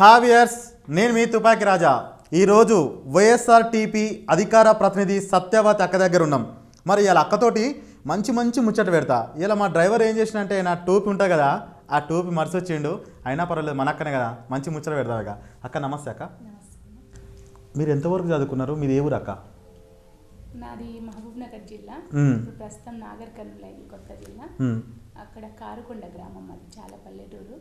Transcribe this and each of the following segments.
హావియర్స్ నేను మీ తుపాకి రాజా. ఈరోజు వైఎస్ఆర్ టీపీ అధికార ప్రతినిధి సత్యవతి అక్క దగ్గర ఉన్నాం. మరి ఇలా అక్కతోటి మంచి మంచి ముచ్చట పెడతా. ఇలా మా డ్రైవర్ ఏం చేసినంటే నా టోపీ ఉంటుంది కదా ఆ టోపీ మరిచి వచ్చిండు అయినా పర్వాలేదు మన అక్కనే కదా మంచి ముచ్చట పెడతా అక్క అక్క నమస్తే అక్క. మీరు ఎంతవరకు చదువుకున్నారు? మీది ఏ ఊరు అక్క? నాది మహబూబ్ నగర్ జిల్లా ప్రస్తుతం నాగర్ కర్నూలు కొత్త జిల్లా. అక్కడ కారుకొండ గ్రామం అది చాలా పల్లెటూరు.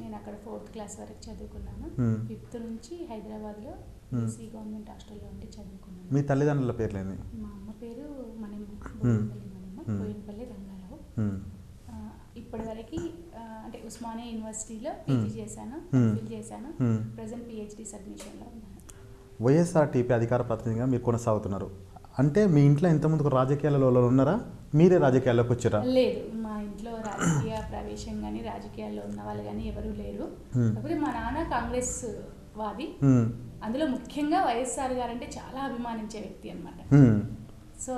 నేను అక్కడ ఫోర్త్ క్లాస్ వరకు చదువుకున్నాను. ఫిఫ్త్ నుంచి హైదరాబాద్లో మ్మ్. బీసీ గవర్నమెంట్ హాస్టల్లో ఉండి చదువుకున్నాను మీ తల్లిదండ్రుల పేర్లేంది మా అమ్మ పేరు మనమ్మ. బోయినపల్లి రంగారావు మ్మ్. ఇప్పటివరకు అంటే ఉస్మానియా యూనివర్సిటీలో పీజీ చేశాను. ఫిల్ చేశాను. ప్రజెంట్ పిహెచ్డి సబ్మిషన్లో ఉన్నాను వైఎస్ఆర్ టీపీ అధికార ప్రతినిధిగా మీరు కొనసాగుతున్నారు అంటే మీ ఇంట్లో ఇంతకుముందుకు రాజకీయాలలో ఉన్నారా? మీరే రాజకీయాల్లోకి వచ్చారా? లేదు. మా ఇంట్లో రాజకీయ ప్రవేశం కానీ రాజకీయాల్లో ఉన్న వాళ్ళు కానీ ఎవరూ లేరు. కాకపోతే మా నాన్న కాంగ్రెస్ వాది. అందులో ముఖ్యంగా వైఎస్ఆర్ గారు అంటే చాలా అభిమానించే వ్యక్తి అనమాట. సో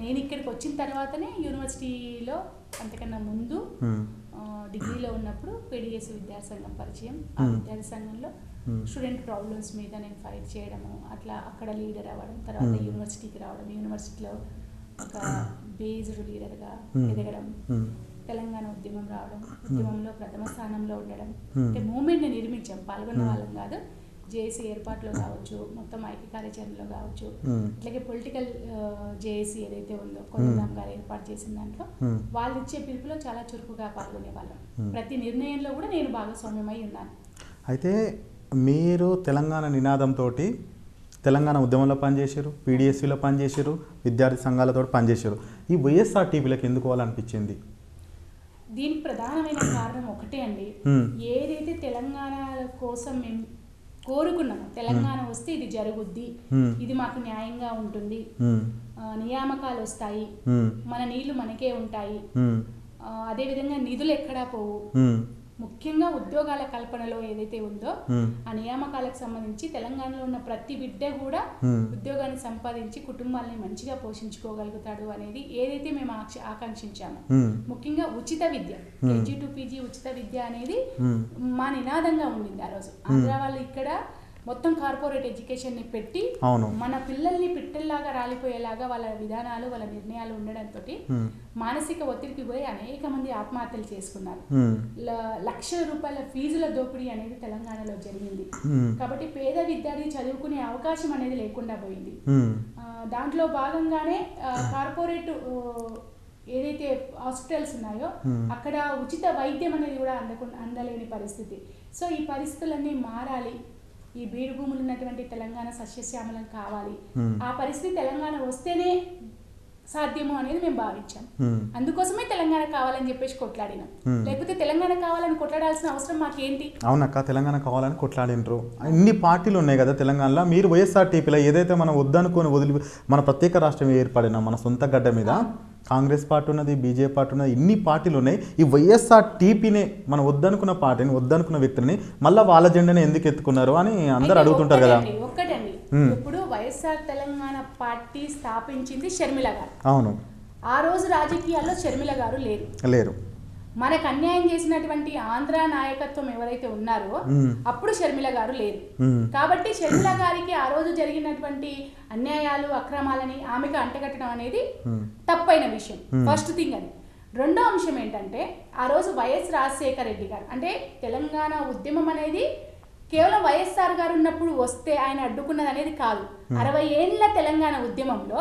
నేను ఇక్కడికి వచ్చిన తర్వాతనే యూనివర్సిటీలో అంతకన్నా ముందు డిగ్రీలో ఉన్నప్పుడు పీడిఎస్ విద్యార్థి సంఘం పరిచయం ఆ Hmm. విద్యార్థి సంఘంలో Hmm. స్టూడెంట్ ప్రాబ్లమ్స్ మీద నేను ఫైట్ చేయడము అట్లా అక్కడ లీడర్ అవ్వడం తర్వాత Hmm. యూనివర్సిటీకి రావడం యూనివర్సిటీలో ఒక బేస్డ్ లీడర్గా. ఎదగడం. తెలంగాణ ఉద్యమం రావడం ఉద్యమంలో ప్రథమ స్థానంలో ఉండడం. అంటే మూమెంట్ని నిర్మించాం పాల్గొన్న. వాళ్ళం కాదు జేఏసీ ఏర్పాట్లో కావచ్చు మొత్తం ఐక్య కార్యాచరణలో కావచ్చు. అట్లాగే పొలిటికల్ జేఏసీ ఏదైతే ఉందో కొండరామ్ గారు ఏర్పాటు చేసిన దాంట్లో మ్మ్. వాళ్ళు ఇచ్చే పిలుపులో చాలా చురుకుగా పాల్గొనే వాళ్ళం Hmm. ప్రతి నిర్ణయంలో కూడా నేను భాగస్వామ్యమై ఉన్నాను అయితే మీరు తెలంగాణ నినాదంతో తెలంగాణ ఉద్యమంలో పనిచేశారు పీడిఎస్సీలో పనిచేశారు విద్యార్థి సంఘాలతో పనిచేశారు ఈ వైఎస్ఆర్ టీపీలకు ఎందుకు అనిపించింది దీనికి ప్రధానమైన కారణం ఒకటే అండి Hmm. ఏదైతే తెలంగాణ కోసం మేము కోరుకున్నామో తెలంగాణ వస్తే ఇది జరుగుద్ది. ఇది మాకు న్యాయంగా ఉంటుంది నియామకాలు వస్తాయి. మన నీళ్ళు మనకే ఉంటాయి మ్మ్. ఆ, అదేవిధంగా నిధులు ఎక్కడా పోవు. ముఖ్యంగా ఉద్యోగాల కల్పనలో ఏదైతే ఉందో. ఆ నియామకాలకు సంబంధించి తెలంగాణలో ఉన్న ప్రతి బిడ్డ కూడా. ఉద్యోగాన్ని సంపాదించి కుటుంబాలని మంచిగా పోషించుకోగలుగుతాడు అనేది ఏదైతే మేము ఆకాంక్షించామో. ముఖ్యంగా ఉచిత విద్య. కేజీ టు పీజీ ఉచిత విద్య అనేది. మా నినాదంగా ఉండింది ఆ రోజు ఆంధ్ర వాళ్ళు ఇక్కడ మొత్తం కార్పొరేట్ ఎడ్యుకేషన్ని పెట్టి మన పిల్లల్ని పిట్టల్లాగా రాలిపోయేలాగా వాళ్ళ విధానాలు వాళ్ళ నిర్ణయాలు ఉండడంతో. మానసిక ఒత్తిడికి పోయి అనేక మంది ఆత్మహత్యలు చేసుకున్నారు. లక్షల రూపాయల ఫీజుల దోపిడీ అనేది తెలంగాణలో జరిగింది. కాబట్టి పేద విద్యార్థి చదువుకునే అవకాశం అనేది లేకుండా పోయింది. దాంట్లో భాగంగానే కార్పొరేట్ ఏదైతే హాస్పిటల్స్ ఉన్నాయో. అక్కడ ఉచిత వైద్యం అనేది కూడా అందకుండా అందలేని పరిస్థితి. సో ఈ పరిస్థితులన్నీ మారాలి. ఈ బీడు భూములు ఉన్నటువంటి తెలంగాణ సస్యశ్యామలం కావాలి. ఆ పరిస్థితి తెలంగాణ వస్తేనే సాధ్యము అనేది మేము భావించాం. అందుకోసమే తెలంగాణ కావాలని చెప్పేసి కొట్లాడినాం. లేకపోతే తెలంగాణ కావాలని కొట్లాడాల్సిన అవసరం మాకేంటి? అవునక్క తెలంగాణ కావాలని కొట్లాడినరు. ఇన్ని పార్టీలు ఉన్నాయి కదా తెలంగాణలో. మీరు వైఎస్ఆర్ ఏదైతే మనం వద్దనుకొని వదిలి మన ప్రత్యేక రాష్ట్రం ఏర్పడిన మన సొంత గడ్డ మీద కాంగ్రెస్ పార్టీ ఉన్నది బీజేపీ పార్టీ ఉన్నది ఇన్ని పార్టీలు ఉన్నాయి. ఈ వైఎస్ఆర్ టీపీనే మనం వద్దనుకున్న పార్టీని వద్దనుకున్న వ్యక్తిని మళ్ళీ వాళ్ళ జెండాని ఎందుకు ఎత్తుకున్నారు అని అందరు అడుగుతుంటారు కదా. ఒక్కటండి. ఇప్పుడు వైఎస్ఆర్ తెలంగాణ పార్టీ స్థాపించింది షర్మిల గారు. అవును. ఆ రోజు రాజకీయాల్లో షర్మిల గారు లేరు. లేరు. మనకు అన్యాయం చేసినటువంటి ఆంధ్ర నాయకత్వం ఎవరైతే ఉన్నారో. అప్పుడు షర్మిల గారు లేరు. కాబట్టి షర్మిల గారికి ఆ రోజు జరిగినటువంటి అన్యాయాలు అక్రమాలని ఆమెకు అంటగట్టడం అనేది. తప్పైన విషయం. ఫస్ట్ థింగ్ అది రెండో అంశం ఏంటంటే ఆ రోజు వైఎస్ రాజశేఖర రెడ్డి గారు అంటే తెలంగాణ ఉద్యమం అనేది కేవలం వైఎస్ఆర్ గారు ఉన్నప్పుడు వస్తే ఆయన అడ్డుకున్నది అనేది కాదు అరవై ఏళ్ళ తెలంగాణ ఉద్యమంలో.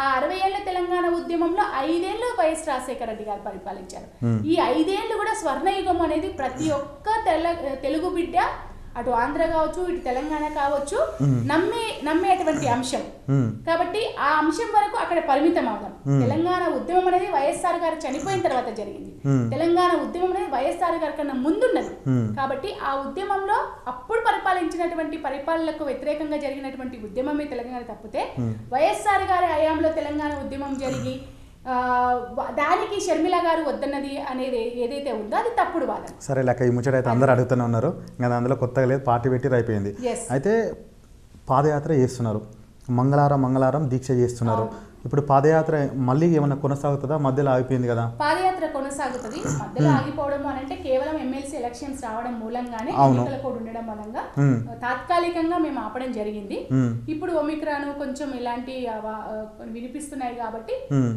ఆ అరవై ఏళ్ళ తెలంగాణ ఉద్యమంలో ఐదేళ్ళు వైఎస్ రాజశేఖర రెడ్డి గారు పరిపాలించారు. ఈ ఐదేళ్ళు కూడా స్వర్ణయుగం అనేది ప్రతి ఒక్క తెల తెలుగు బిడ్డ అటు ఆంధ్ర కావచ్చు ఇటు తెలంగాణ కావచ్చు. నమ్మే నమ్మేటువంటి అంశం. కాబట్టి ఆ అంశం వరకు అక్కడ పరిమితం అవుదాం Hmm. తెలంగాణ ఉద్యమం అనేది వైఎస్ఆర్ గారు చనిపోయిన తర్వాత జరిగింది. తెలంగాణ ఉద్యమం అనేది వైఎస్ఆర్ గారి కన్నా ముందున్నది. కాబట్టి ఆ ఉద్యమంలో అప్పుడు పరిపాలించినటువంటి పరిపాలనకు వ్యతిరేకంగా జరిగినటువంటి ఉద్యమమే తెలంగాణ తప్పితే. వైఎస్ఆర్ గారి హయాంలో తెలంగాణ ఉద్యమం జరిగి దానికి షర్మిల గారు వద్దన్నది అనేది ఏదైతే ఉందో అది తప్పుడు వాదన. సరే లెక్క ఈ ముచ్చట అయితే అందరూ అడుగుతూనే ఉన్నారు. ఇంకా అందులో కొత్తగా లేదు పార్టీ పెట్టి అయిపోయింది. అయితే పాదయాత్ర చేస్తున్నారు. మంగళవారం మంగళవారం దీక్ష చేస్తున్నారు. ఇప్పుడు పాదయాత్ర మళ్ళీ ఏమైనా కొనసాగుతుందా మధ్యలో ఆగిపోయింది కదా పాదయాత్ర కొనసాగుతుంది మధ్యలో ఆగిపోవడం అని అంటే కేవలం ఎమ్మెల్సీ ఎలక్షన్స్ రావడం మూలంగానే. ఎన్నికల కోడ్ ఉండడం మూలంగా మ్మ్. తాత్కాలికంగా మేము ఆపడం జరిగింది మ్మ్. ఇప్పుడు ఒమిక్రాన్ కొంచెం ఇలాంటి వినిపిస్తున్నాయి కాబట్టి.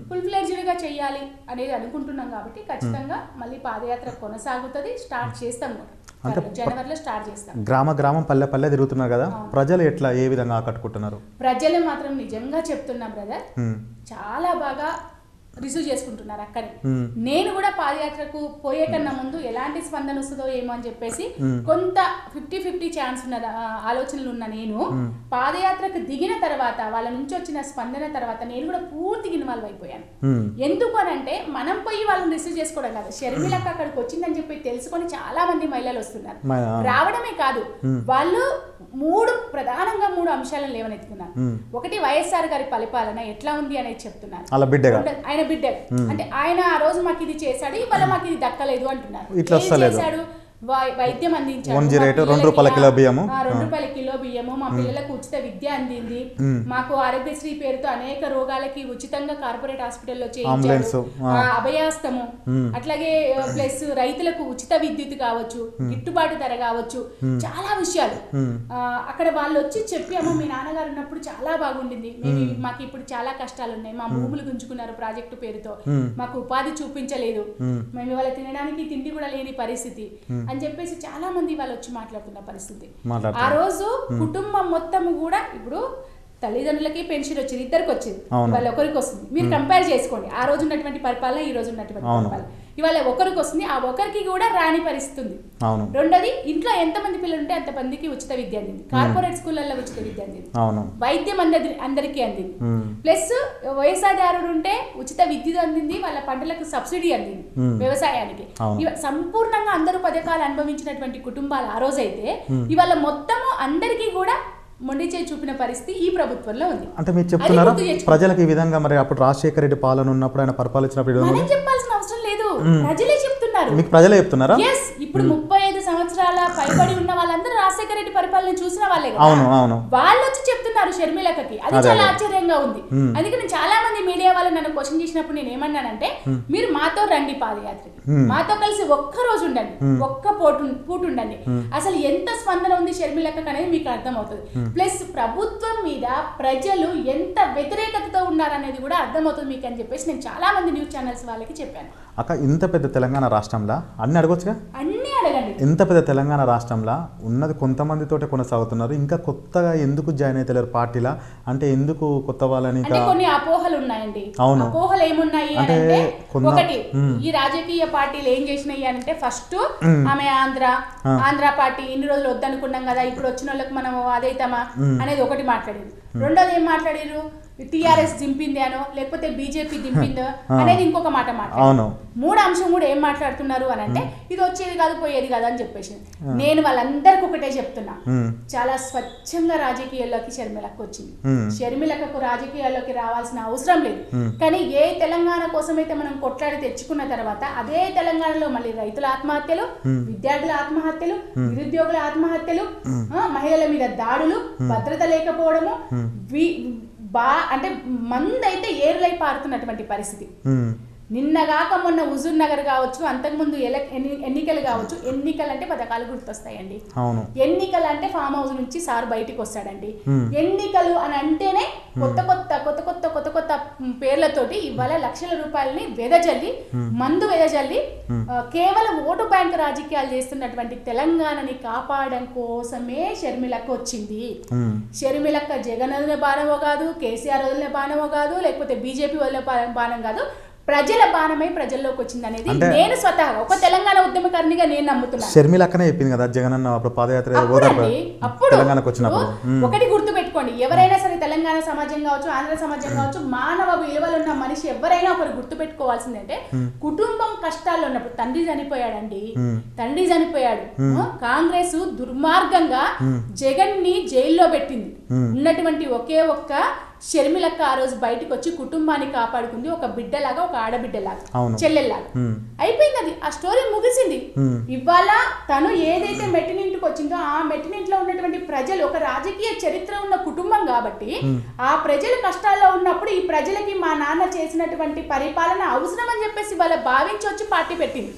ఫుల్ ఫ్లెడ్జ్డ్గా చేయాలి అనేది అనుకుంటున్నాం కాబట్టి ఖచ్చితంగా మళ్ళీ పాదయాత్ర కొనసాగుతుంది స్టార్ట్ చేస్తాం కూడా అంటే త్వరలో, జనవరిలో స్టార్ట్ చేస్తాం. గ్రామ గ్రామం పల్లె పల్లె తిరుగుతున్నారు కదా. ప్రజలు ఎట్లా ఏ విధంగా ఆకట్టుకుంటున్నారు? ప్రజలు మాత్రం నిజంగా చెప్తున్నా బ్రదర్. చాలా బాగా రిసీవ్ చేసుకుంటున్నారు అక్కడే. నేను కూడా పాదయాత్రకు పోయే కన్నా ముందు ఎలాంటి స్పందన వస్తుందో ఏమో అని చెప్పేసి. కొంత ఫిఫ్టీ ఫిఫ్టీ ఛాన్స్ ఉన్న ఆలోచనలు ఉన్న నేను పాదయాత్రకు దిగిన తర్వాత వాళ్ళ నుంచి వచ్చిన స్పందన తర్వాత నేను కూడా పూర్తిగా ఇన్వాల్వ్ అయిపోయాను. ఎందుకు అని అంటే మనం పోయి వాళ్ళని రిసీవ్ చేసుకోవడం కాదు. షర్మిలక్క అక్కడికి వచ్చిందని చెప్పి తెలుసుకొని చాలా మంది మహిళలు వస్తున్నారు. రావడమే కాదు. వాళ్ళు మూడు ప్రధానంగా మూడు అంశాలను లేవనెత్తుకున్నారు. ఒకటి వైఎస్ఆర్ గారి పరిపాలన ఎట్లా ఉంది అనేది చెప్తున్నారు. ఆయన బిడ్డ అంటే ఆయన ఆ రోజు మాకు ఇది చేశాడు ఇవాళ మాకు ఇది దక్కలేదు అంటున్నారు. ఇట్లా. చేశాడు? వైద్యం వన్ జీరో ఎయిట్, రెండు రూపాయల కిలో బియ్యము. రెండు రూపాయల కిలో బియ్యము. మా పిల్లలకు ఉచిత విద్య అందింది. మాకు ఆరోగ్యశ్రీ పేరుతో అనేక రోగాలకి ఉచితంగా కార్పొరేట్ హాస్పిటల్లో. ఆ, అభయాస్తము. అట్లాగే ప్లస్ రైతులకు ఉచిత విద్యుత్ కావచ్చు గిట్టుబాటు ధర కావచ్చు చాలా విషయాలు. అక్కడ వాళ్ళు వచ్చి చెప్పి అమ్మ మీ నాన్నగారు ఉన్నప్పుడు చాలా బాగుండింది. మాకు ఇప్పుడు చాలా కష్టాలు ఉన్నాయి మా భూములు గుంజుకున్నారు ప్రాజెక్టు పేరుతో. మాకు ఉపాధి చూపించలేదు. మ్మ్. మేము ఇవాళ తినడానికి తిండి కూడా లేని పరిస్థితి. అని చెప్పేసి చాలా మంది వాళ్ళు వచ్చి మాట్లాడుతున్న పరిస్థితి. ఆ రోజు కుటుంబం మొత్తం కూడా ఇప్పుడు తల్లిదండ్రులకి పెన్షన్ వచ్చింది ఇద్దరికి వచ్చింది. వాళ్ళ ఒకరికి వస్తుంది. మీరు కంపేర్ చేసుకోండి. ఆ రోజు ఉన్నటువంటి పరిపాలన ఈ రోజు ఉన్నటువంటి. పరిపాలన. ఇవాళ ఒకరికి వస్తుంది ఆ ఒకరికి కూడా రాని పరిస్థితి ఉంది అవును. రెండోది ఇంట్లో ఎంతమంది పిల్లలు ఉంటే అంతమందికి ఉచిత విద్య అందింది. కార్పొరేట్ స్కూళ్ళల్లో ఉచిత విద్య అందింది. వైద్యం అందరి అందరికీ అందింది. ప్లస్ వ్యవసాయదారుడు ఉంటే ఉచిత విద్యుత్ అందింది వాళ్ళ పంటలకు సబ్సిడీ అందింది. వ్యవసాయానికి. సంపూర్ణంగా అందరూ పథకాలు అనుభవించినటువంటి కుటుంబాలు ఆ రోజైతే ఇవాళ మొత్తము అందరికీ కూడా మొండి చేయి చూపిన పరిస్థితి ఈ ప్రభుత్వంలో ఉంది. అంటే మీరు చెప్తున్నారా. ప్రజలకు ఈ విధంగా మరి అప్పుడు రాజశేఖర రెడ్డి పాలన ఉన్నప్పుడు ఆయన పరిపాలించినప్పుడు మనం చెప్పాల్సిన అవసరం లేదు. ప్రజలే చెప్తున్నారు. మీకు ప్రజలే చెప్తున్నారా? ఇప్పుడు ముప్పై ఐదు సంవత్సరాల పైబడి ఉన్న వాళ్ళందరూ రాజశేఖర రెడ్డి పరిపాలన చూసిన వాళ్ళే అవును అవును. వాళ్ళు వచ్చి చెప్తున్నారు షర్మిలకకి. అది చాలా. ఆశ్చర్యంగా ఉంది. అందుకే నేను చాలా మంది మీడియా వాళ్ళు నన్ను క్వశ్చన్ చేసినప్పుడు నేను ఏమన్నానంటే మీరు మాతో రండి పాదయాత్రకి. మాతో కలిసి ఒక్క రోజు ఉండండి ఒక్క పోటు పూట ఉండండి. అసలు ఎంత స్పందన ఉంది షర్మిలకకి అనేది మీకు అర్థమవుతుంది. ప్లస్ ప్రభుత్వం మీద ప్రజలు ఎంత వ్యతిరేకతతో ఉన్నారనేది కూడా అర్థమవుతుంది మీకు అని చెప్పేసి నేను చాలా మంది న్యూస్ ఛానల్స్ వాళ్ళకి చెప్పాను. అక్క ఇంత పెద్ద తెలంగాణ రాష్ట్రంలో? అన్ని అడగొచ్చుగా? అన్నీ అడగండి. ఇంత పెద్ద తెలంగాణ రాష్ట్రంలో ఉన్నది కొంతమందితోటే కొనసాగుతున్నారు ఇంకా కొత్తగా ఎందుకు జాయిన్ అవుతలేరు పార్టీలా అంటే ఎందుకు కొత్త వాళ్ళని ఇంకా కొన్ని అపోహలు ఉన్నాయండి అవును. అపోహలు ఏమున్నాయి అంటే ఒకటి. ఈ రాజకీయ పార్టీలు ఏం చేసినాయి అంటే ఫస్ట్. ఆమె ఆంధ్ర. ఆంధ్ర పార్టీ ఇన్ని రోజులు వద్దనుకున్నాం కదా ఇప్పుడు వచ్చిన వాళ్ళకి మనం అదైతామా అనేది ఒకటి మాట్లాడింది రెండోది ఏం మాట్లాడారు టిఆర్ఎస్ దింపింది అనో లేకపోతే బీజేపీ దింపిందో. అనేది ఇంకొక మాట మాట్లాడారు మూడు అంశం కూడా ఏం మాట్లాడుతున్నారు అని అంటే ఇది వచ్చేది కాదు పోయేది కాదు అని చెప్పేసి నేను వాళ్ళందరికీ ఒకటే చెప్తున్నా. చాలా స్వచ్ఛంగా రాజకీయాల్లోకి షర్మిలకు వచ్చింది. షర్మిలకు రాజకీయాల్లోకి రావాల్సిన అవసరం లేదు. కానీ ఏ తెలంగాణ కోసమైతే మనం కొట్లాడి తెచ్చుకున్న తర్వాత అదే తెలంగాణలో మళ్ళీ రైతుల ఆత్మహత్యలు విద్యార్థుల ఆత్మహత్యలు నిరుద్యోగుల ఆత్మహత్యలు మహిళల మీద దాడులు భద్రత లేకపోవడము వి- బా అంటే మందైతే ఏరులై పారుతున్నటువంటి పరిస్థితి మ్మ్. నిన్నగాక మొన్న హుజూర్ నగర్ కావచ్చు అంతకుముందు ఎన్నికలు కావచ్చు ఎన్నికలు అంటే పథకాలు గుర్తొస్తాయండి. ఎన్నికలు అంటే ఫామ్ హౌస్ నుంచి సార్ బయటికి వస్తాడండి. ఎన్నికలు అని అంటేనే కొత్త కొత్త కొత్త కొత్త కొత్త కొత్త పేర్లతోటి ఇవాళ లక్షల రూపాయలని వెదజల్లి మందు వెదజల్లి కేవలం ఓటు బ్యాంక్ రాజకీయాలు చేస్తున్నటువంటి తెలంగాణని కాపాడడం కోసమే షర్మిలక్క వచ్చింది. షర్మిలక్క జగన్ వదిలిన బాణమో కాదు కేసీఆర్ వదిలిన బాణమో కాదు లేకపోతే బీజేపీ వదిలిన బా- బాణం కాదు ప్రజల బాణమై ప్రజల్లోకి వచ్చింది అనేది నేను స్వతహాగా ఒక తెలంగాణ ఉద్యమకారినిగా నేను నమ్ముతున్నాను షర్మిల అక్కనే చెప్పింది కదా జగన్ అన్న అప్పుడు పాదయాత్ర తెలంగాణకు వచ్చినప్పుడు. ఒకటి గుర్తు పెట్టుకోండి ఎవరైనా సరే తెలంగాణ సమాజం కావచ్చు ఆంధ్ర సమాజం కావచ్చు మానవ విలువలు ఉన్న మనిషి ఎవరైనా ఒకరు గుర్తు పెట్టుకోవాల్సింది అంటే కుటుంబం కష్టాల్లో ఉన్నప్పుడు తండ్రి చనిపోయాడండి. మ్మ్. తండ్రి చనిపోయాడు. కాంగ్రెస్ దుర్మార్గంగా జగన్ని జైల్లో పెట్టింది. ఉన్నటువంటి ఒకే ఒక్క షర్మిలక్క ఆ రోజు బయటకు వచ్చి కుటుంబాన్ని కాపాడుకుంది. ఒక బిడ్డలాగా ఒక ఆడబిడ్డలాగా. చెల్లెల్లాగా. అయిపోయింది అది. ఆ స్టోరీ ముగిసింది. ఇవాళ తను ఏదైతే మెట్టినింటికి వచ్చిందో ఆ మెట్టినింట్లో ఉన్నటువంటి ప్రజలు ఒక రాజకీయ చరిత్ర ఉన్న కుటుంబం కాబట్టి ఆ ప్రజలు కష్టాల్లో ఉన్నప్పుడు ఈ ప్రజలకి మా నాన్న చేసినటువంటి పరిపాలన అవసరం అని చెప్పేసి వాళ్ళ భావించి వచ్చి పార్టీ పెట్టింది.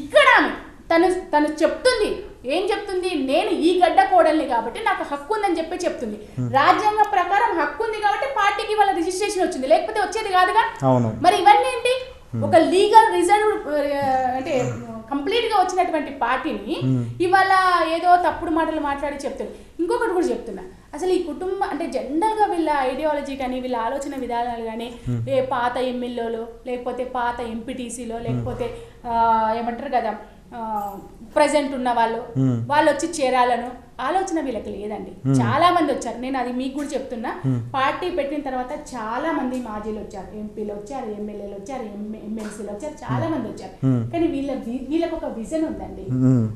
ఇక్కడ తను తను చెప్తుంది. ఏం చెప్తుంది? నేను ఈ గడ్డ కోడల్ని కాబట్టి నాకు హక్కు ఉందని చెప్పి చెప్తుంది. రాజ్యాంగం ప్రకారం హక్కు ఉంది కాబట్టి పార్టీకి వాళ్ళ రిజిస్ట్రేషన్ వచ్చింది. లేకపోతే వచ్చేది కాదుగా? మరి ఇవన్నీ ఏంటి? ఒక లీగల్ రిజర్వ్ అంటే కంప్లీట్గా వచ్చినటువంటి పార్టీని ఇవాళ ఏదో తప్పుడు మాటలు మాట్లాడి చెప్తారు ఇంకొకటి కూడా చెప్తున్నా. అసలు ఈ కుటుంబం అంటే జనరల్గా వీళ్ళ ఐడియాలజీ కానీ వీళ్ళ ఆలోచన విధానాలు కానీ ఏ పాత ఎమ్మెల్యేలో లేకపోతే పాత ఎంపీటీసీలో లేకపోతే ఏమంటారు కదా ప్రజెంట్ ఉన్న వాళ్ళు Hmm. వాళ్ళు వచ్చి చేరాలను ఆలోచన వీళ్ళకి లేదండి. చాలా మంది వచ్చారు. నేను అది మీకు కూడా చెప్తున్నా. పార్టీ పెట్టిన తర్వాత చాలా మంది మాజీలు వచ్చారు. ఎంపీలు వచ్చారు ఎమ్మెల్యేలు వచ్చారు ఎమ్మెల్సీలు వచ్చారు చాలా మంది వచ్చారు. Hmm. కానీ వీళ్ళ వీళ్ళకి ఒక విజన్ ఉందండి.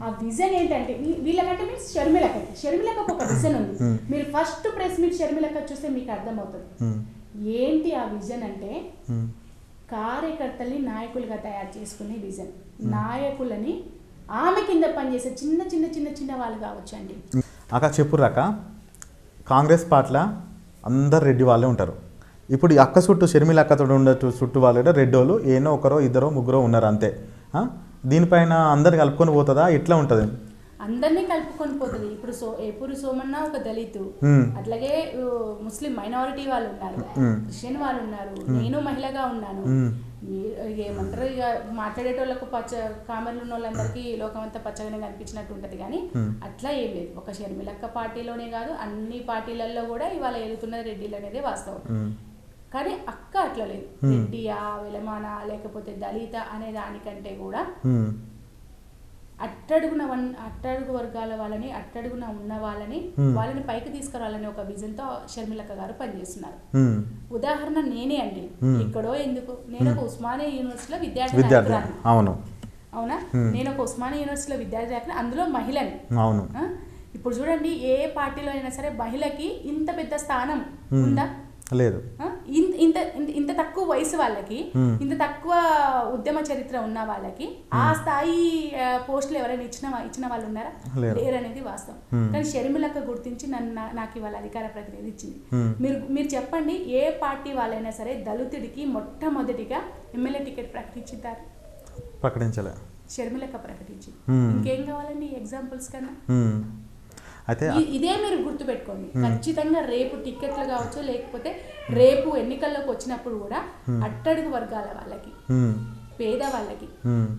ఆ విజన్ ఏంటంటే వీళ్ళకంటే మీన్స్ షర్మిలక షర్మిలక ఒక విజన్ ఉంది. Hmm. మీరు ఫస్ట్ ప్రెస్ మీట్ షర్మిలక చూస్తే మీకు అర్థమవుతుంది. ఏంటి ఆ విజన్ అంటే కార్యకర్తల్ని నాయకులుగా తయారు చేసుకునే విజన్. నాయకులని ఆమె కింద పనిచేసే చిన్న చిన్న చిన్న చిన్న వాళ్ళు కావచ్చండి అక్క చెప్పురాక కాంగ్రెస్ పార్టీలో అందరు రెడ్డి వాళ్ళే ఉంటారు. ఇప్పుడు అక్క చుట్టూ షర్మిల అక్కతో ఉండే చుట్టూ వాళ్ళు రెడ్డి వాళ్ళు ఏనో ఒకరో ఇద్దరో ముగ్గురో ఉన్నారు అంతే? దీనిపైన అందరు కలుపుకొని పోతుందా? ఎట్లా ఉంటుంది? అందరినీ కలుపుకొని పోతుంది. ఇప్పుడు సో ఎప్పుడు సోమన్న ఒక దళితు. అట్లాగే ముస్లిం మైనారిటీ వాళ్ళు ఉన్నారు. క్రిస్టియన్ వాళ్ళు ఉన్నారు. నేను మహిళగా ఉన్నాను. ఏమంటారు ఇక మాట్లాడేటోళ్ళకు పచ్చ కామెర్లు ఉన్న వాళ్ళందరికీ లోకం అంతా పచ్చగానే కనిపించినట్టు ఉంటుంది కానీ. అట్లా ఏం లేదు. ఒక షర్మిలక్క పార్టీలోనే కాదు అన్ని పార్టీలలో కూడా ఇవాళ ఎదుగుతున్నది రెడ్డిలు అనేది వాస్తవం కానీ అక్క అట్లా లేదు. రెడ్డియా విలమాన లేకపోతే దళిత అనే దానికంటే కూడా అట్టడుగున వన్ అట్టడుగు వర్గాల వాళ్ళని అట్టడుగున ఉన్న వాళ్ళని Hmm. వాళ్ళని పైకి తీసుకురావాలనే ఒక విజన్తో షర్మిలక్క గారు పనిచేస్తున్నారు ఉమ్, ఉదాహరణ నేనే అండి Hmm. ఇక్కడో ఎందుకు నేను ఒక ఉస్మానియా యూనివర్సిటీలో విద్యార్థి. అవును అవునా Hmm. నేను ఒక ఉస్మానియా యూనివర్సిటీలో విద్యార్థి అందులో మహిళని అవును? ఇప్పుడు చూడండి ఏ పార్టీలో అయినా సరే మహిళకి ఇంత పెద్ద స్థానం Hmm. ఉందా లేదు? ఇంత ఇంత తక్కువ వయసు వాళ్ళకి. ఇంత తక్కువ ఉద్యమ చరిత్ర ఉన్న వాళ్ళకి ఆ స్థాయి పోస్టులు ఎవరైనా ఇచ్చిన ఇచ్చిన వాళ్ళు ఉన్నారా లేరు. లేరనేది వాస్తవం. కానీ షర్మిలక్క గుర్తించి నన్ను నాకు ఇవాళ అధికార ప్రతినిధి ఇచ్చింది. మీరు మీరు చెప్పండి ఏ పార్టీ వాళ్ళైనా సరే దళితుడికి మొట్టమొదటిగా ఎమ్మెల్యే టికెట్ ప్రకటించుతారు ప్రకటించలే షర్మిలక్క ప్రకటించింది. ఇంకేం కావాలండి ఎగ్జాంపుల్స్ కన్నా అయితే ఇదే మీరు గుర్తుపెట్టుకోండి. ఖచ్చితంగా రేపు టికెట్లు కావచ్చు లేకపోతే రేపు ఎన్నికల్లోకి వచ్చినప్పుడు కూడా అట్టడుగు వర్గాల వాళ్ళకి పేద వాళ్ళకి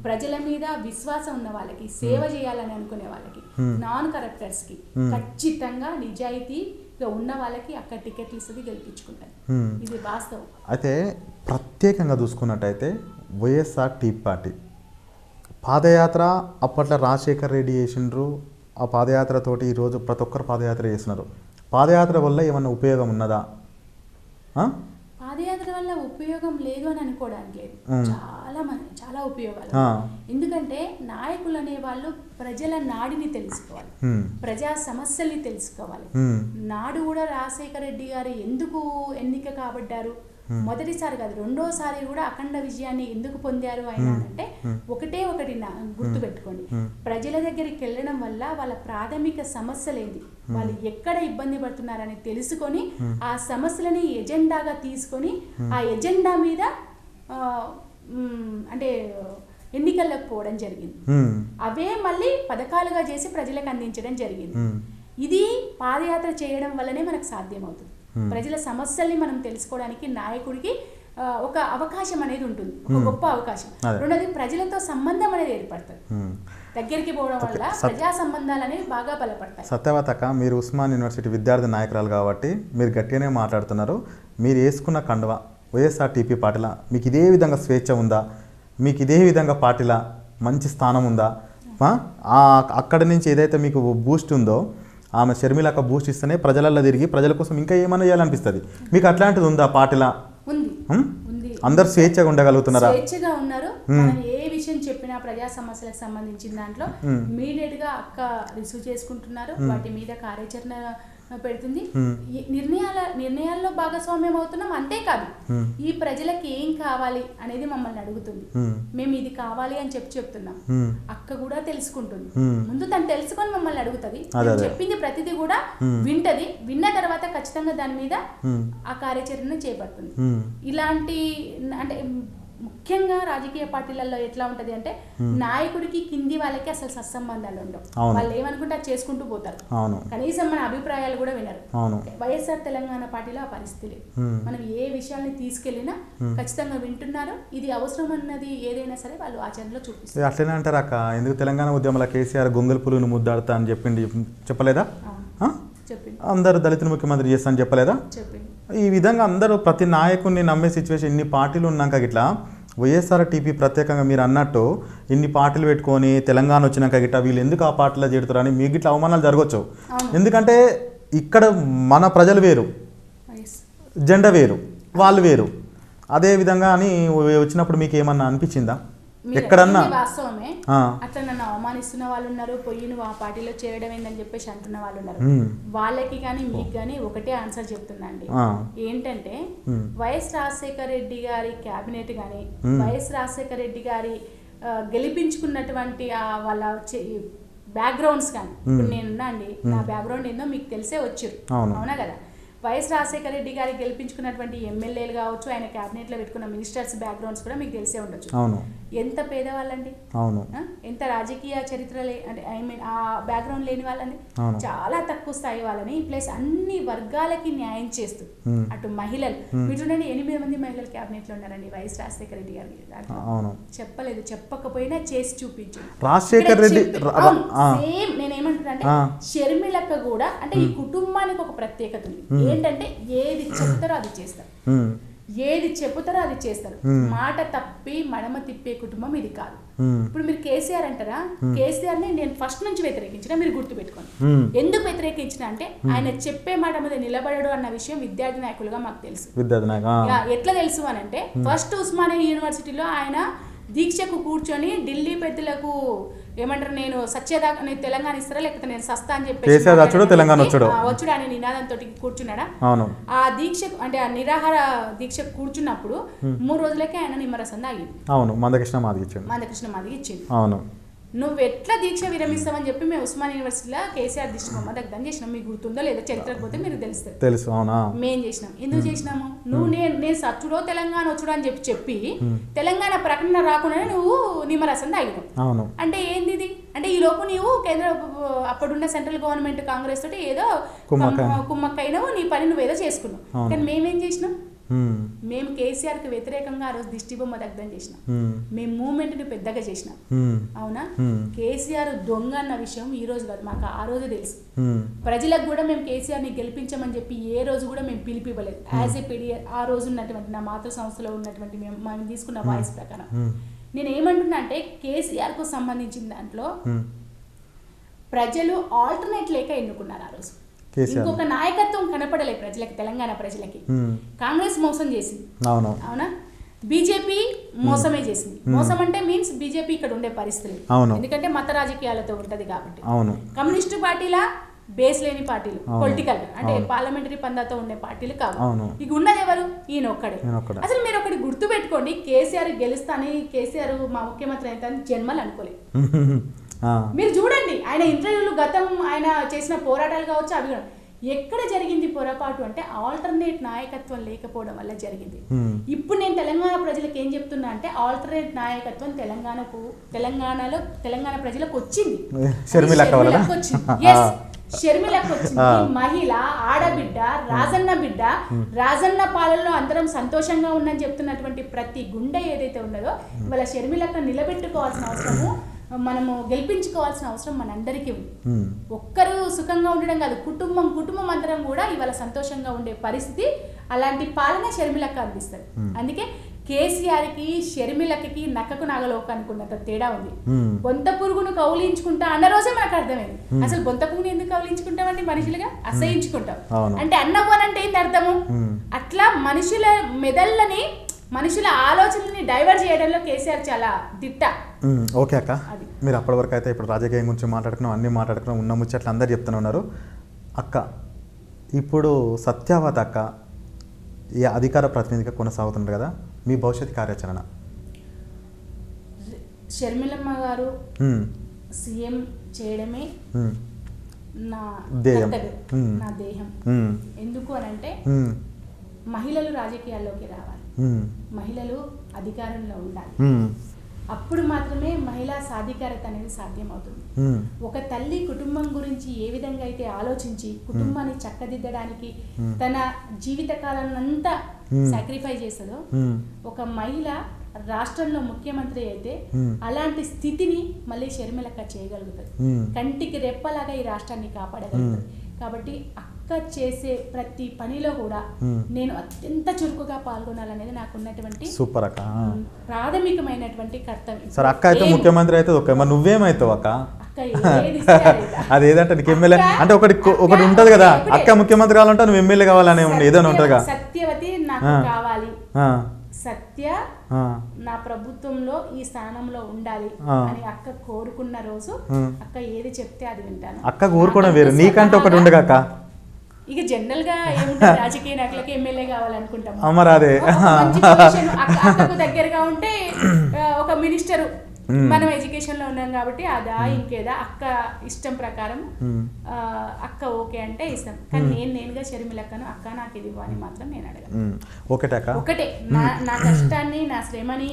ప్రజల మీద విశ్వాసం ఉన్న వాళ్ళకి సేవ చేయాలని అనుకునే వాళ్ళకి. నాన్ కరప్టర్స్కి. ఖచ్చితంగా నిజాయితీగా ఉన్న వాళ్ళకి అక్కడ టికెట్లు ఇస్తుంది గెలిపించుకుంటారు. ఇది వాస్తవం. అయితే ప్రత్యేకంగా చూసుకున్నట్టయితే వైఎస్ఆర్ టీ పార్టీ పాదయాత్ర అప్పట్లో రాజశేఖర్ రెడ్డి చేసిండ్రు ఆ పాదయాత్రతోటి ఈరోజు ప్రతి ఒక్కరు పాదయాత్ర చేస్తున్నారు. పాదయాత్ర వల్ల ఏమన్నా ఉపయోగం ఉన్నదా? పాదయాత్ర వల్ల ఉపయోగం లేదు అని అనుకోవడానికి లేదు. చాలా మంది చాలా ఉపయోగాలు. ఎందుకంటే నాయకులు అనే వాళ్ళు ప్రజల నాడిని తెలుసుకోవాలి. ప్రజా సమస్యల్ని తెలుసుకోవాలి. నాడు కూడా రాజశేఖర రెడ్డి గారు ఎందుకు ఎన్నిక కాబడ్డారు? మొదటిసారి కాదు రెండోసారి కూడా అఖండ విజయాన్ని ఎందుకు పొందారు ఆయన అంటే ఒకటే ఒకటి నా- గుర్తుపెట్టుకోండి ప్రజల దగ్గరికి వెళ్ళడం వల్ల వాళ్ళ ప్రాథమిక సమస్యలేంది. వాళ్ళు ఎక్కడ ఇబ్బంది పడుతున్నారని తెలుసుకొని ఆ సమస్యలని ఎజెండాగా తీసుకొని ఆ ఎజెండా మీద అంటే ఎన్నికల్లోకి పోవడం జరిగింది. అవే మళ్ళీ పథకాలుగా చేసి ప్రజలకు అందించడం జరిగింది. ఇది పాదయాత్ర చేయడం వల్లనే మనకు సాధ్యమవుతుంది. ప్రజల సమస్యల్ని మనం తెలుసుకోవడానికి నాయకుడికి ఒక అవకాశం అనేది ఉంటుంది. ఒక గొప్ప అవకాశం. రెండోది ప్రజలతో సంబంధం అనేది ఏర్పడుతుంది. దగ్గరికి పోవడం వల్ల ప్రజా సంబంధాలు అనేవి బాగా బలపడతాయి. సత్యవత అక్క మీరు ఉస్మాన్ యూనివర్సిటీ విద్యార్థి నాయకురాలు కాబట్టి మీరు గట్టిగానే మాట్లాడుతున్నారు. మీరు వేసుకున్న కండువ వైఎస్ఆర్ టీపీ పార్టీలా మీకు ఇదే విధంగా స్వేచ్ఛ ఉందా? మీకు ఇదే విధంగా పార్టీలా మంచి స్థానం ఉందా? అక్కడి నుంచి ఏదైతే మీకు బూస్ట్ ఉందో ఆమె షర్మిలక్క బూస్ట్ ఇస్తేనే ప్రజలల్లో తిరిగి ప్రజల కోసం ఇంకా ఏమైనా చేయాలనిపిస్తుంది? మీకు అట్లాంటిది ఉందా? ఉంది. అందరు స్వేచ్ఛగా ఉండగలుగుతున్నారా? స్వేచ్ఛగా ఉన్నారు. ఏ విషయం చెప్పినా ప్రజా సమస్యలకు సంబంధించిన దాంట్లో. ఇమీడియట్గా అక్క రిసీవ్ చేసుకుంటున్నారు. వాటి మీద కార్యాచరణ పెడుతుంది. నిర్ణయాల నిర్ణయాల్లో భాగస్వామ్యం అవుతున్నాం అంతేకాదు. ఈ ప్రజలకి ఏం కావాలి అనేది మమ్మల్ని అడుగుతుంది. మేము ఇది కావాలి అని చెప్పి చెప్తున్నాం. అక్క కూడా తెలుసుకుంటుంది. ముందు తను తెలుసుకొని మమ్మల్ని అడుగుతుంది. చెప్పింది ప్రతిదీ కూడా. వింటది. విన్న తర్వాత ఖచ్చితంగా దాని మీద ఆ కార్యాచరణ చేపడుతుంది. ఇలాంటి అంటే ముఖ్యంగా రాజకీయ పార్టీలలో ఎట్లా ఉంటది అంటే నాయకుడికి కింది వాళ్ళకి అసలు సత్సంబంధాలు ఉండవు. వాళ్ళు ఏమనుకుంటే అది చేసుకుంటూ పోతారు. కనీసం మన అభిప్రాయాలు కూడా వినరు. వైఎస్ఆర్ తెలంగాణ పార్టీలో ఆ పరిస్థితి లేదు. Hmm. మనం ఏ విషయాల్ని తీసుకెళ్ళినా ఖచ్చితంగా వింటున్నారు. ఇది అవసరం అన్నది ఏదైనా సరే వాళ్ళు ఆచరణలో చూపిస్తారు. అట్లనే అంటారు అక్క. ఎందుకు తెలంగాణ ఉద్యమంలో కేసీఆర్ గొంగల్ పులును ముద్దాడుతా అని చెప్పింది చెప్పలేదా? చెప్పింది అందరు దళితులు ముఖ్యమంత్రి చేస్తా అని చెప్పలేదా? చెప్పింది ఈ విధంగా అందరూ ప్రతి నాయకుడిని నమ్మే సిచ్యువేషన్ ఇన్ని పార్టీలు ఉన్నాక గిట్లా వైఎస్ఆర్ టీపీ ప్రత్యేకంగా మీరు అన్నట్టు ఇన్ని పార్టీలు పెట్టుకొని తెలంగాణ వచ్చినాక గిట్లా వీళ్ళు ఎందుకు ఆ పార్టీలో చేరుతారని మీకు గిట్లా అవమానాలు జరగవచ్చు. ఎందుకంటే ఇక్కడ మన ప్రజలు వేరు జెండా వేరు వాళ్ళు వేరు. అదే విధంగా అని వచ్చినప్పుడు మీకు ఏమన్నా అనిపించిందా? ఎక్కడన్నా? వాస్తవమే. అట్లా నన్ను అవమానిస్తున్న వాళ్ళు ఉన్నారు పొయ్యి నువ్వు ఆ పార్టీలో చేరడం ఏందని చెప్పేసి అంటున్న వాళ్ళు ఉన్నారు వాళ్ళకి కానీ మీకు కానీ ఒకటే ఆన్సర్ చెప్తున్నా అండి ఏంటంటే వైఎస్ రాజశేఖర రెడ్డి గారి క్యాబినెట్ కానీ. వైఎస్ రాజశేఖర రెడ్డి గారి గెలిపించుకున్నటువంటి ఆ వాళ్ళ బ్యాక్గ్రౌండ్స్ కానీ ఇప్పుడు నేనున్నా అండి నా బ్యాక్గ్రౌండ్ ఏందో మీకు తెలిసే వచ్చారు. అవును. కదా? వైఎస్ రాజశేఖర రెడ్డి గారి గెలిపించుకున్నటువంటి ఎమ్మెల్యేలు కావచ్చు ఆయన cabinet లో పెట్టుకున్న మినిస్టర్స్ బ్యాక్గ్రౌండ్స్ కూడా మీకు తెలిసే ఉండొచ్చు. ఎంత పేదవాళ్ళండి? అవును? ఎంత రాజకీయ చరిత్ర లే అంటే ఐ మీన్ ఆ బ్యాక్గ్రౌండ్ లేని వాళ్ళని. చాలా తక్కువ స్థాయి వాళ్ళని ప్లస్ అన్ని వర్గాలకి న్యాయం చేస్తూ. అటు మహిళలు. మీరు చూడండి ఎనిమిది మంది మహిళలు క్యాబినెట్లో ఉన్నారండి వైఎస్ రాజశేఖర రెడ్డి గారి అవును. చెప్పలేదు చెప్పకపోయినా చేసి చూపించు రాజశేఖర్ రెడ్డి. సేమ్ నేను ఏమంటున్నా అంటే ఆ. షర్మిలక్క కూడా అంటే ఈ కుటుంబానికి ఒక ప్రత్యేకత ఉంది. ఏంటంటే ఏది చెప్తారో అది చేస్తారు. ఏది చెబుతారో అది చేస్తారు. Hmm. మాట తప్పి మడమ తిప్పే కుటుంబం ఇది కాదు. ఉమ్, ఇప్పుడు మీరు కేసీఆర్ అంటారా? కేసీఆర్ని నేను ఫస్ట్ నుంచి వ్యతిరేకించిన మీరు గుర్తుపెట్టుకోండి. ఉమ్. ఎందుకు వ్యతిరేకించిన అంటే ఆయన చెప్పే మాట మీద నిలబడడు అన్న విషయం విద్యార్థి నాయకులుగా మాకు తెలుసు. ఎట్లా తెలుసు అని అంటే ఫస్ట్ ఉస్మానియా యూనివర్సిటీలో ఆయన దీక్షకు కూర్చొని ఢిల్లీ పెద్దలకు ఏమంటారు నేను సత్యదాకా నేను తెలంగాణ ఇస్తారా లేకపోతే నేను సస్తా అని చెప్పేసి కేసీఆర్ వచ్చుడు, తెలంగాణ వచ్చుడు. వచ్చుడు ఆయన నినాదంతో కూర్చున్నాడా? అవును. ఆ దీక్షకు అంటే ఆ నిరాహార దీక్షకు కూర్చున్నప్పుడు మూడు రోజులకే ఆయన నిమ్మరసం తాగింది అవును మందకృష్ణ మాదికి ఇచ్చిండు. మందకృష్ణ మాదికి ఇచ్చింది అవును. నువ్వు ఎట్లా దీక్ష విరమిస్తావని చెప్పి మేము ఉస్మాన్ యూనివర్సిటీలో కేసీఆర్ దిష్టి బొమ్మ దగ్గర చేసినాం. మీకు గుర్తుందో లేదో చరిత్రకు పోతే మీరు తెలుస్తుంది తెలుసు అవునా? మేం చేసినాం. ఎందుకు చేసినాము? నువ్వు నేను నేను సచ్చుడో తెలంగాణ వచ్చుడో అని చెప్పి చెప్పి తెలంగాణ ప్రకటన రాకుండానే నువ్వు నిమ్మరసం తాగినావు. అంటే ఏంది ఇది అంటే ఈ లోపు నీవు కేంద్ర అప్పుడున్న సెంట్రల్ గవర్నమెంట్ కాంగ్రెస్ తోటి ఏదో కుమ్మక్క. కమ్- కుమ్మక్కైనావు నీ పని నువ్వు ఏదో చేసుకున్నావు. కానీ మేమేం చేసినాం? మేము కేసీఆర్కి వ్యతిరేకంగా ఆ రోజు దిష్టి బొమ్మ దగ్ధం చేసినాం. ఉమ్, మేము మూమెంట్ని పెద్దగా చేసినాం. ఉమ్, అవునా? Hmm. కేసీఆర్ దొంగ అన్న విషయం ఈ రోజు కాదు మాకు ఆ రోజే తెలుసు. ప్రజలకు కూడా మేము కేసీఆర్ని గెలిపించమని చెప్పి ఏ రోజు కూడా మేము పిలిపివ్వలేదు. యాజ్ ఏ పీడియర్ ఆ రోజు ఉన్నటువంటి నా మాతృ సంస్థలో ఉన్నటువంటి మేము మేము తీసుకున్న వాయిస్ ప్రకారం. నేను ఏమంటున్నా అంటే కేసీఆర్కు సంబంధించిన దాంట్లో. ప్రజలు ఆల్టర్నేట్ లేక ఎన్నుకున్నారు ఆ రోజు. కేసీఆర్ ఇంకొక నాయకత్వం కనపడలే ప్రజలకి తెలంగాణ ప్రజలకి. కాంగ్రెస్ మోసం చేసింది. అవును. బీజేపీ మోసమే చేసింది. మోసం అంటే మీన్స్ బీజేపీ ఇక్కడ ఉండే పరిస్థితి లేదు. అవును. ఎందుకంటే మత రాజకీయాలతో ఉంటది కాబట్టి. అవును. కమ్యూనిస్టు పార్టీలా? బేస్ లేని పార్టీలు. పొలిటికల్ అంటే. పార్లమెంటరీ పందాతో ఉండే పార్టీలు కావు. ఇక ఉన్నది ఎవరు? ఈయన ఒక్కడే. అసలు మీరు ఒకటి గుర్తు పెట్టుకోండి కేసీఆర్ గెలుస్తాని కేసీఆర్ మా ముఖ్యమంత్రి అయితే జన్మలు అనుకోలేదు. మీరు చూడండి ఆయన ఇంటర్వ్యూలు గతం ఆయన చేసిన పోరాటాలు కావచ్చు అవి కూడా. ఎక్కడ జరిగింది పొరపాటు అంటే ఆల్టర్నేట్ నాయకత్వం లేకపోవడం వల్ల జరిగింది. ఇప్పుడు నేను తెలంగాణ ప్రజలకు ఏం చెప్తున్నా అంటే ఆల్టర్నేట్ నాయకత్వం తెలంగాణకు తెలంగాణలో తెలంగాణ ప్రజలకు వచ్చింది. షర్మిలకు వచ్చింది. మహిళ ఆడబిడ్డ రాజన్న బిడ్డ రాజన్న పాలనలో అందరం సంతోషంగా ఉందని చెప్తున్నటువంటి ప్రతి గుండె ఏదైతే ఉన్నదో ఇవాళ షర్మిలక్క నిలబెట్టుకోవాల్సిన అవసరము. మనము గెలిపించుకోవాల్సిన అవసరం మనందరికీ ఉంది. ఒక్కరు సుఖంగా ఉండడం కాదు కుటుంబం కుటుంబం అందరం కూడా ఇవాళ సంతోషంగా ఉండే పరిస్థితి అలాంటి పాలన షర్మిలక్క అందిస్తుంది. అందుకే కేసీఆర్కి షర్మిలక్కకి నక్కకు నాగలోకానికి ఉన్నంత తేడా ఉంది. బొంత పురుగును కౌలించుకుంటా అన్న రోజే మనకు అర్థమైంది. అసలు బొంత పురుగుని ఎందుకు కౌలించుకుంటామండి మనుషులుగా? అసహించుకుంటాం. అంటే అన్నవు అని అంటే ఏంటి అర్థము. అట్లా మనుషుల మెదళ్ళని మనుషుల ఆలోచనల్ని డైవర్ట్ చేయడంలో కేసీఆర్ చాలా దిట్ట. ఓకే అక్క. మీరు అప్పటి వరకు అయితే ఇప్పుడు రాజకీయం గురించి మాట్లాడుకున్నాం అన్నీ మాట్లాడుకున్నాం ఉన్న ముచ్చట్లు అందరు చెప్తూనే ఉన్నారు. అక్క ఇప్పుడు సత్యావతి అక్క ఈ అధికార ప్రతినిధిగా కొనసాగుతున్నారు కదా మీ భవిష్యత్ కార్యాచరణ? షర్మిలమ్మ గారు సీఎం చేయడమే నా మ్మ్. నా దేహం. ఎందుకు అనంటే ఉమ్, మహిళలు రాజకీయాల్లోకి రావాలి. మహిళలు అధికారంలో ఉండాలి. అప్పుడు మాత్రమే మహిళా సాధికారత అనేది సాధ్యమవుతుంది. ఒక తల్లి కుటుంబం గురించి ఏ విధంగా అయితే ఆలోచించి కుటుంబాన్ని చక్కదిద్దడానికి తన జీవిత కాలాన్నంతా. సాక్రిఫై చేస్తుందో ఉమ్, ఒక మహిళ రాష్ట్రంలో ముఖ్యమంత్రి అయితే. అలాంటి స్థితిని మళ్ళీ షర్మిలక్క చేయగలుగుతుంది. కంటికి రెప్పలాగా ఈ రాష్ట్రాన్ని కాపాడగలుగుతుంది. కాబట్టి చేసే ప్రతి పనిలో కూడా Hmm. నేను అత్యంత చురుకుగా పాల్గొనాలనేది నాకు ఉన్నటువంటి సూపర్ అక్క ఆ. ప్రాథమికమైనటువంటి కర్తవ్యం సరే అక్క అయితే ముఖ్యమంత్రి అయితే ఓకే మరి నువ్వేమవుతావు అక్క అక్క ఏది ఇస్తే అది ఇక. అది ఏదంటే నీకు ఎమ్మెల్యే అంటే ఒకటి ఒకటి ఉంటది కదా. అక్క ముఖ్యమంత్రి కావాలంటే నువ్వు ఎమ్మెల్యే కావాలనే ఉంది ఏదైనా సత్య- సత్యవతి నాకు. కావాలి సత్య నా ప్రభుత్వంలో ఈ స్థానంలో ఉండాలి. అని అక్క కోరుకున్న రోజు. అక్క ఏది చెప్తే అది వింటాను అక్క కోరుకోవడం వేరు నాకంటూ ఒకటి ఉండగా అక్క ఇక జనరల్గా ఏముంటుంది? రాజకీయ నాయకులకి ఎమ్మెల్యే కావాలనుకుంటాం అమర్ అదే ఒక మంచి పొజిషన్ అక్క- అక్కకు దగ్గరగా ఉంటే ఒక మినిస్టర్ మనం ఎడ్యుకేషన్లో ఉన్నాం కాబట్టి అదా ఇంకేదా అక్క ఇష్టం ప్రకారం అక్క ఓకే అంటే ఇస్తాం. కానీ నేను నేనుగా షర్మిలక్కను అక్క నాకు ఇది ఇవ్వని మాత్రం నేను అడగను. ఒకటే ఒకటే. నా నా కష్టాన్ని నా శ్రమని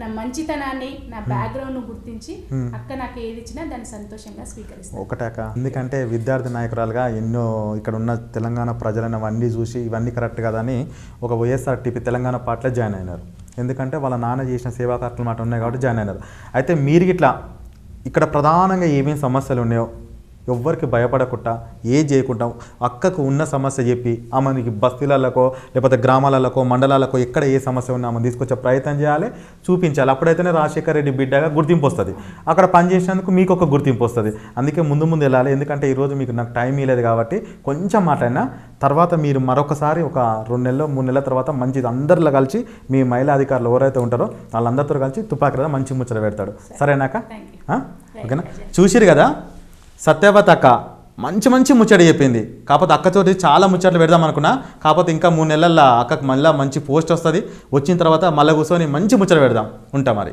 నా మంచితనాన్ని నా బ్యాక్గ్రౌండ్ను గుర్తించి అక్క నాకు ఏది ఇచ్చినా దాన్ని సంతోషంగా స్వీకరిస్తాను. ఒకటే అక్క ఎందుకంటే విద్యార్థి నాయకురాలుగా ఎన్నో ఇక్కడ ఉన్న తెలంగాణ ప్రజలను అవన్నీ చూసి ఇవన్నీ కరెక్ట్ కదా అని ఒక వైఎస్ఆర్టీపీ తెలంగాణ పార్టీలో జాయిన్ అయినారు. ఎందుకంటే వాళ్ళ నాన్న చేసిన సేవా కార్యక్రమాలు మాట ఉన్నాయి కాబట్టి జాయిన్ అయినారు. అయితే మీరు ఇట్లా ఇక్కడ ప్రధానంగా ఏమేమి సమస్యలు ఉన్నాయో ఎవ్వరికి భయపడకుండా ఏ చేయకుండా అక్కకు ఉన్న సమస్య చెప్పి ఆమెకి బస్తీలకో లేకపోతే గ్రామాలకో మండలాలకో ఎక్కడ ఏ సమస్య ఉన్నా ఆమెను తీసుకొచ్చే ప్రయత్నం చేయాలి చూపించాలి. అప్పుడైతేనే రాజశేఖర రెడ్డి బిడ్డగా గుర్తింపు వస్తుంది. అక్కడ పనిచేసినందుకు మీకు ఒక గుర్తింపు వస్తుంది. అందుకే ముందు ముందు వెళ్ళాలి. ఎందుకంటే ఈరోజు మీకు నాకు టైం ఇవ్వలేదు కాబట్టి కొంచెం మాట్లాడినా తర్వాత మీరు మరొకసారి ఒక రెండు నెలలు మూడు నెలల తర్వాత మంచి అందరిలో కలిసి మీ మహిళా అధికారులు ఎవరైతే ఉంటారో వాళ్ళందరితో కలిసి తుపాకి మంచి ముచ్చట పెడతాడు. సరేనాక? ఓకేనా? చూసిరు కదా? సత్యవత అక్క మంచి మంచి ముచ్చట చెప్పింది. కాకపోతే అక్కతోటి చాలా ముచ్చట్లు పెడదాం అనుకున్నా. కాకపోతే ఇంకా మూడు నెలల్లో అక్కకు మళ్ళీ మంచి పోస్ట్ వస్తుంది. వచ్చిన తర్వాత మళ్ళీ కూర్చొని మంచి ముచ్చట పెడదాం. ఉంటా మరి.